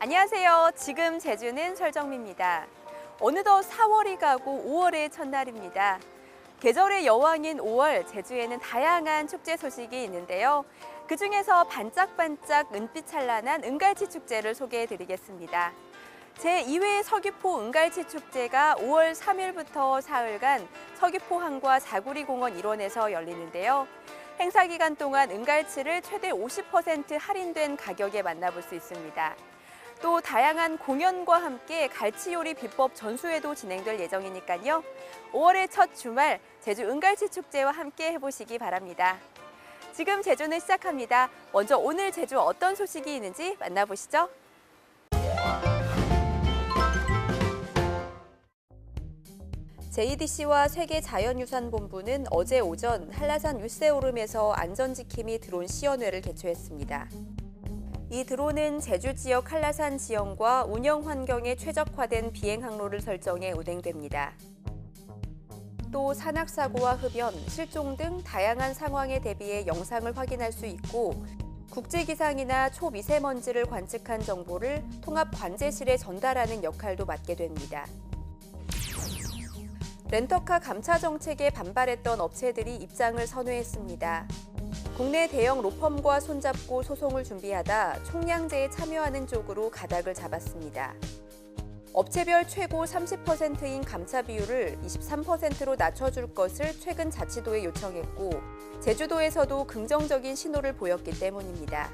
안녕하세요. 지금 제주는 설정미입니다. 어느덧 4월이 가고 5월의 첫날입니다. 계절의 여왕인 5월, 제주에는 다양한 축제 소식이 있는데요. 그 중에서 반짝반짝 은빛 찬란한 은갈치 축제를 소개해 드리겠습니다. 제2회 서귀포 은갈치 축제가 5월 3일부터 사흘간 서귀포항과 자구리공원 일원에서 열리는데요. 행사 기간 동안 은갈치를 최대 50% 할인된 가격에 만나볼 수 있습니다. 또 다양한 공연과 함께 갈치 요리 비법 전수회도 진행될 예정이니까요. 5월의 첫 주말 제주 은갈치 축제와 함께 해보시기 바랍니다. 지금 제주는 시작합니다. 먼저 오늘 제주 어떤 소식이 있는지 만나보시죠. JDC와 세계자연유산본부는 어제 오전 한라산 윗세오름에서 안전지킴이 드론 시연회를 개최했습니다. 이 드론은 제주 지역 한라산 지형과 운영 환경에 최적화된 비행 항로를 설정해 운행됩니다. 또 산악사고와 흡연, 실종 등 다양한 상황에 대비해 영상을 확인할 수 있고 국제기상이나 초미세먼지를 관측한 정보를 통합 관제실에 전달하는 역할도 맡게 됩니다. 렌터카 감차 정책에 반발했던 업체들이 입장을 선회했습니다. 국내 대형 로펌과 손잡고 소송을 준비하다 총량제에 참여하는 쪽으로 가닥을 잡았습니다. 업체별 최고 30%인 감차 비율을 23%로 낮춰줄 것을 최근 자치도에 요청했고 제주도에서도 긍정적인 신호를 보였기 때문입니다.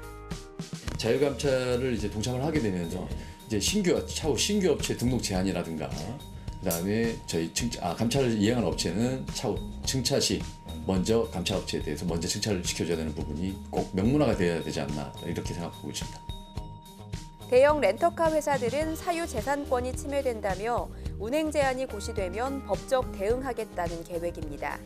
자율 감차를 이제 동참을 하게 되면서 이제 신규 차후 신규 업체 등록 제한이라든가 그 다음에 저희 증, 아, 감차를 이행하는 업체는 차후 증차 시 먼저 감차 업체에 대해서 먼저 증차를 시켜줘야 되는 부분이 꼭 명문화가 돼야 되지 않나 이렇게 생각하고 있습니다. 대형 렌터카 회사들은 사유 재산권이 침해된다며 운행 제한이 고시되면 법적 대응하겠다는 계획입니다.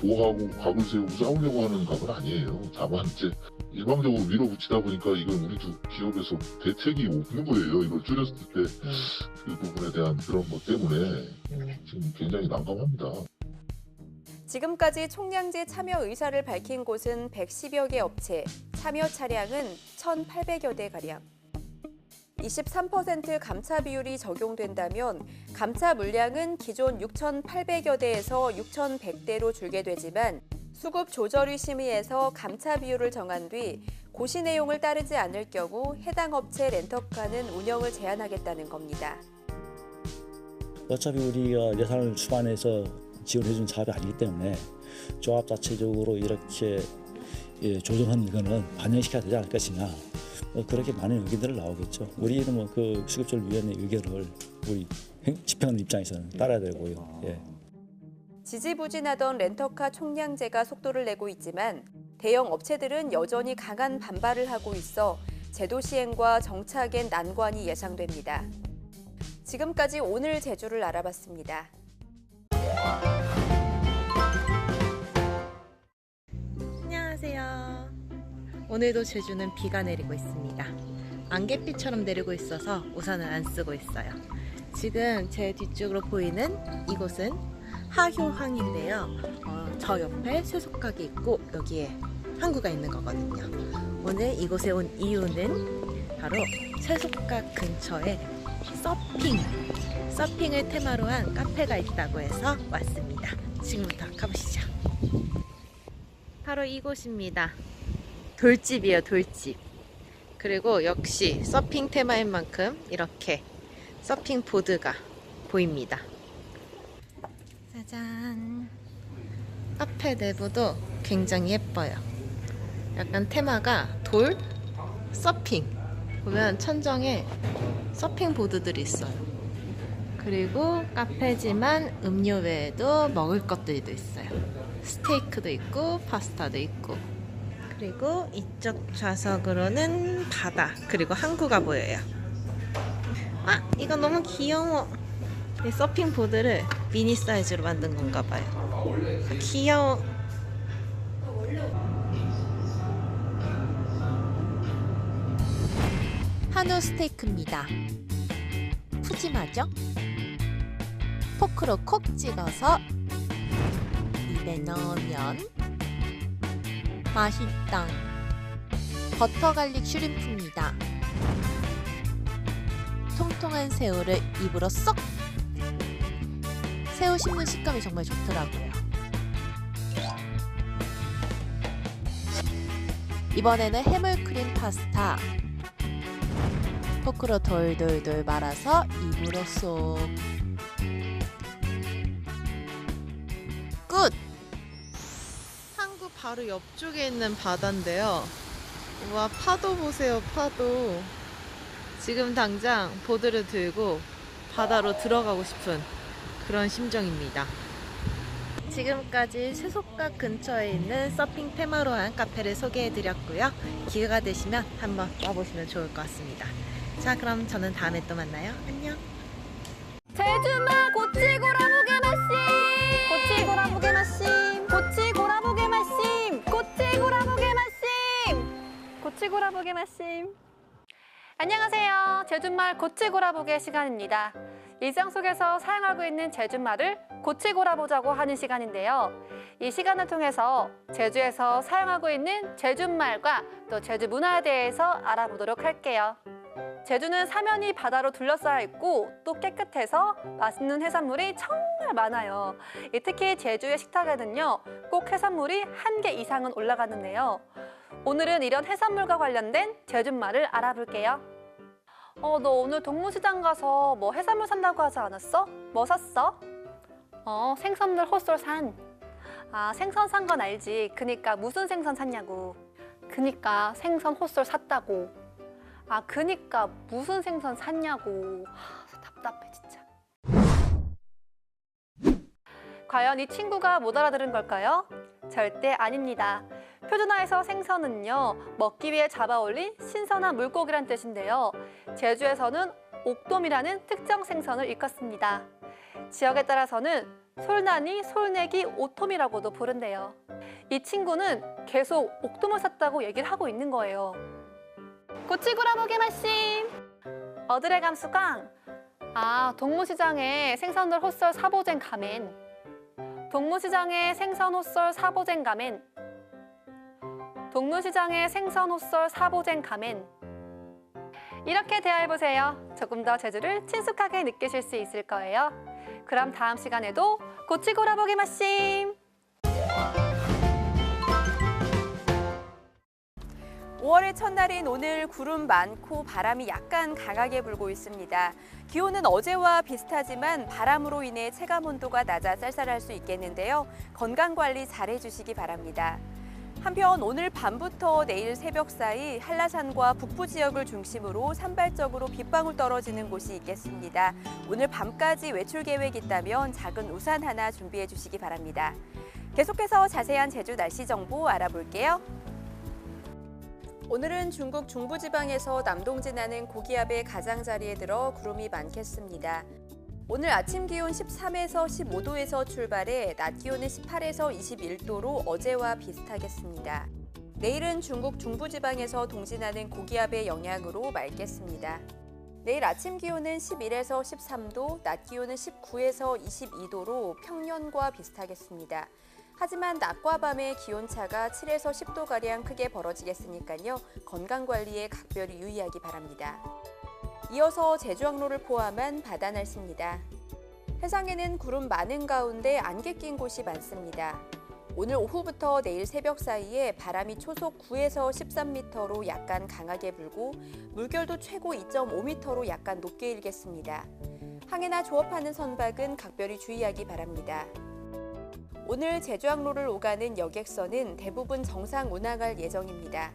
보호하고 각을 세우고 싸우려고 하는 각은 아니에요. 다만 이제 일방적으로 밀어붙이다 보니까 이건 우리 도 기업에서 대책이 없는 거예요. 이걸 줄였을 때 그 부분에 대한 그런 것 때문에 지금 굉장히 난감합니다. 지금까지 총량제 참여 의사를 밝힌 곳은 110여 개 업체, 참여 차량은 1,800여 대 가량. 23% 감차 비율이 적용된다면 감차 물량은 기존 6,800여 대에서 6,100대로 줄게 되지만 수급 조절위 심의에서 감차 비율을 정한 뒤 고시 내용을 따르지 않을 경우 해당 업체 렌터카는 운영을 제한하겠다는 겁니다. 어차피 우리가 예산을 추반해서 지원해준 사업이 아니기 때문에 조합 자체적으로 이렇게 예, 조정한 이거는 반영시켜야 되지 않을 것이냐 뭐 그렇게 많은 의견들을 나오겠죠. 우리는 뭐 그 수급조율위원회 의견을 우리 행- 집행하는 입장에서는 따라야 되고요. 예. 지지부진하던 렌터카 총량제가 속도를 내고 있지만 대형 업체들은 여전히 강한 반발을 하고 있어 제도 시행과 정착엔 난관이 예상됩니다. 지금까지 오늘 제주를 알아봤습니다. 안녕하세요. 오늘도 제주는 비가 내리고 있습니다. 안개비처럼 내리고 있어서 우산을 안 쓰고 있어요. 지금 제 뒤쪽으로 보이는 이곳은 하효항인데요. 어, 저 옆에 쇠속각이 있고 여기에 항구가 있는 거거든요. 오늘 이곳에 온 이유는 바로 쇠속각 근처에 서핑, 서핑을 테마로 한 카페가 있다고 해서 왔습니다. 지금부터 가보시죠. 바로 이곳입니다. 돌집이에요, 돌집. 그리고 역시 서핑 테마인 만큼 이렇게 서핑 보드가 보입니다. 짜잔. 카페 내부도 굉장히 예뻐요. 약간 테마가 돌, 서핑. 보면 천정에 서핑 보드들이 있어요. 그리고 카페지만 음료 외에도 먹을 것들도 있어요. 스테이크도 있고 파스타도 있고 그리고 이쪽 좌석으로는 바다 그리고 항구가 보여요. 아 이거 너무 귀여워. 이 서핑 보드를 미니 사이즈로 만든 건가 봐요. 귀여워. 한우 스테이크입니다. 푸짐하죠? 포크로 콕 찍어서 입에 넣으면 맛있다. 버터 갈릭 슈림프입니다. 통통한 새우를 입으로 쏙! 새우 씹는 식감이 정말 좋더라고요. 이번에는 해물크림 파스타. 포크로 돌돌돌 말아서 입으로 쏙. 끝! 항구 바로 옆쪽에 있는 바다인데요. 와, 파도 보세요, 파도. 지금 당장 보드를 들고 바다로 들어가고 싶은 그런 심정입니다. 지금까지 세속가 근처에 있는 서핑 테마로 한 카페를 소개해드렸고요. 기회가 되시면 한번 와보시면 좋을 것 같습니다. 자, 그럼 저는 다음에 또 만나요. 안녕! 제주마 고치고라무게 마심 고치고라무게 마심 고치고라무게 마심 고치고라무게 마심 고치고라무게 마심 안녕하세요 제주말 고치고라보게 시간입니다 일상 속에서 사용하고 있는 제주말을 고치고 라보자고 하는 시간인데요 이 시간을 통해서 제주에서 사용하고 있는 제주말과 또 제주 문화에 대해서 알아보도록 할게요 제주는 사면이 바다로 둘러싸여 있고 또 깨끗해서 맛있는 해산물이 정말 많아요. 이 특히 제주의 식탁에는요, 꼭 해산물이 한 개 이상은 올라가는데요. 오늘은 이런 해산물과 관련된 제주말을 알아볼게요. 어, 너 오늘 동문시장 가서 뭐 해산물 산다고 하지 않았어? 뭐 샀어? 어, 생선들 헛솔 산. 아, 생선 산 건 알지. 그니까 무슨 생선 샀냐고. 그니까 생선 헛솔 샀다고. 아, 그니까 무슨 생선 샀냐고. 하, 답답해 진짜. 과연 이 친구가 못 알아들은 걸까요? 절대 아닙니다. 표준화에서 생선은요, 먹기 위해 잡아올린 신선한 물고기란 뜻인데요. 제주에서는 옥돔이라는 특정 생선을 일컫습니다. 지역에 따라서는 솔난이, 솔내기, 오톰이라고도 부른대요. 이 친구는 계속 옥돔을 샀다고 얘기를 하고 있는 거예요. 고치구라보게 말씀. 어드레 감수광. 아, 동무시장에 생선들 헛설 사보쟁 가멘. 동무시장에 생선 헛설 사보쟁 가멘. 동무시장에 생선 헛설 사보쟁 가멘. 이렇게 대화해보세요. 조금 더 제주를 친숙하게 느끼실 수 있을 거예요. 그럼 다음 시간에도 고치고 라보게 마심. 5월의 첫날인 오늘 구름 많고 바람이 약간 강하게 불고 있습니다. 기온은 어제와 비슷하지만 바람으로 인해 체감 온도가 낮아 쌀쌀할 수 있겠는데요. 건강 관리 잘 해주시기 바랍니다. 한편 오늘 밤부터 내일 새벽 사이 한라산과 북부 지역을 중심으로 산발적으로 빗방울 떨어지는 곳이 있겠습니다. 오늘 밤까지 외출 계획 있다면 작은 우산 하나 준비해 주시기 바랍니다. 계속해서 자세한 제주 날씨 정보 알아볼게요. 오늘은 중국 중부지방에서 남동진하는 고기압의 가장자리에 들어 구름이 많겠습니다. 오늘 아침 기온 13에서 15도에서 출발해 낮 기온은 18에서 21도로 어제와 비슷하겠습니다. 내일은 중국 중부지방에서 동진하는 고기압의 영향으로 맑겠습니다. 내일 아침 기온은 11에서 13도, 낮 기온은 19에서 22도로 평년과 비슷하겠습니다. 하지만 낮과 밤의 기온차가 7에서 10도가량 크게 벌어지겠으니까요. 건강관리에 각별히 유의하기 바랍니다. 이어서 제주항로를 포함한 바다 날씨입니다. 해상에는 구름 많은 가운데 안개 낀 곳이 많습니다. 오늘 오후부터 내일 새벽 사이에 바람이 초속 9에서 13m로 약간 강하게 불고 물결도 최고 2.5m로 약간 높게 일겠습니다. 항해나 조업하는 선박은 각별히 주의하기 바랍니다. 오늘 제주항로를 오가는 여객선은 대부분 정상 운항할 예정입니다.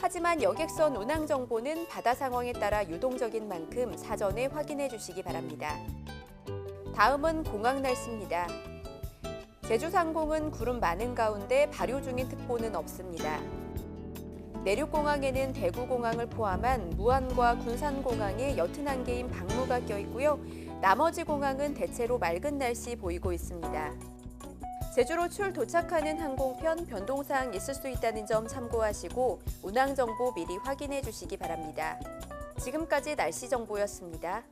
하지만 여객선 운항 정보는 바다 상황에 따라 유동적인 만큼 사전에 확인해 주시기 바랍니다. 다음은 공항 날씨입니다. 제주 상공은 구름 많은 가운데 발효 중인 특보는 없습니다. 내륙공항에는 대구공항을 포함한 무안과 군산공항에 옅은 안개인 방무가 껴 있고요. 나머지 공항은 대체로 맑은 날씨 보이고 있습니다. 제주로 출 도착하는 항공편 변동사항 있을 수 있다는 점 참고하시고 운항 정보 미리 확인해 주시기 바랍니다. 지금까지 날씨 정보였습니다.